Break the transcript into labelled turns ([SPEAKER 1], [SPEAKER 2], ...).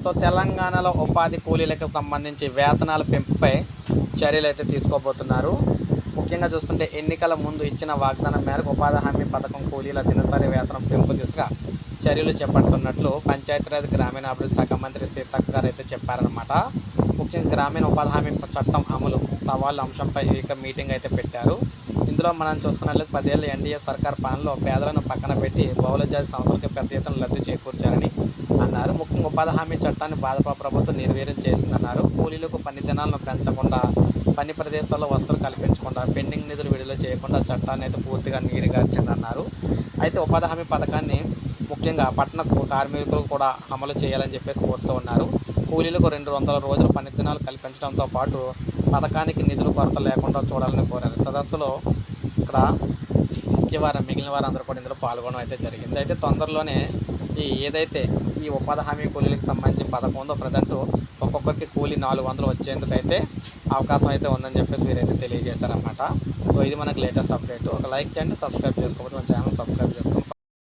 [SPEAKER 1] So తెలంగాణలో ఉపాధి కూలీలకు సంబంధించి వేతనాల పెంపుపై చర్యలు అయితే తీసుకోబోతున్నారు. ముఖ్యంగా చూసుకుంటే ఎన్నికల ముందు ఇచ్చిన వాగ్దానం మేరకు ఉపాధి హామీ పథకం కూలీల దినసరి వేతనం పెంపు దిశగా చర్యలు చేపడుతున్నట్లు పంచాయతీరాజ్ గ్రామీణాభివృద్ధి శాఖ మంత్రి సీతక్క గారు అయితే చెప్పారనమాట ముఖ్యంగా గ్రామీణ ఉపాధి హామీ చట్టం అమలు సవాళ్ళ అంశంపై ఇక మీటింగ్ అయితే పెట్టారు. ఇందులో మనం చూసుకున్నట్లయితే పదేళ్ళ ఎన్డీఏ సర్కార్ పాలనలో పేదలను పక్కన పెట్టి బహుళ జాతి సంస్థలకు పెద్ద ఎత్తున లబ్ధి చేకూర్చారని అన్నారు. ఉపాధి హామీ చట్టాన్ని భాజపా ప్రభుత్వం నిర్వీర్యం చేసిందన్నారు. కూలీలకు పని దినాలను పెంచకుండా పని ప్రదేశాల్లో వసతులు కల్పించకుండా పెండింగ్ నిధులు విడుదల చేయకుండా చట్టాన్ని అయితే పూర్తిగా నీరుగార్చిందన్నారు. అయితే ఉపాధి హామీ పథకాన్ని ముఖ్యంగా పట్టణ కార్మికులు కూడా అమలు చేయాలని చెప్పేసి కోరుతూ ఉన్నారు. కూలీలకు రెండు వందల రోజుల పని దినాలు కల్పించడంతో పాటు పథకానికి నిధులు కొరత లేకుండా చూడాలని కోరారు. సదస్సులో ఇక్కడ ముఖ్య వారు మిగిలిన వారందరూ కూడా ఇందులో పాల్గొనడం అయితే జరిగింది. అయితే తొందరలోనే ఈ ఏదైతే ఈ ఉపాధి హామీ కూలీలకు సంబంధించి పథకం ఉందో ప్రజెంట్ ఒక్కొక్కరికి కూలీ నాలుగు వందలు వచ్చేందుకు అయితే అవకాశం అయితే ఉందని చెప్పేసి వీరైతే తెలియజేశారనమాట సో ఇది మనకు లేటెస్ట్ అప్డేట్. ఒక లైక్ చేయండి సబ్స్క్రైబ్ చేసుకోకపోతే మన ఛానల్ సబ్స్క్రైబ్ చేసుకోండి.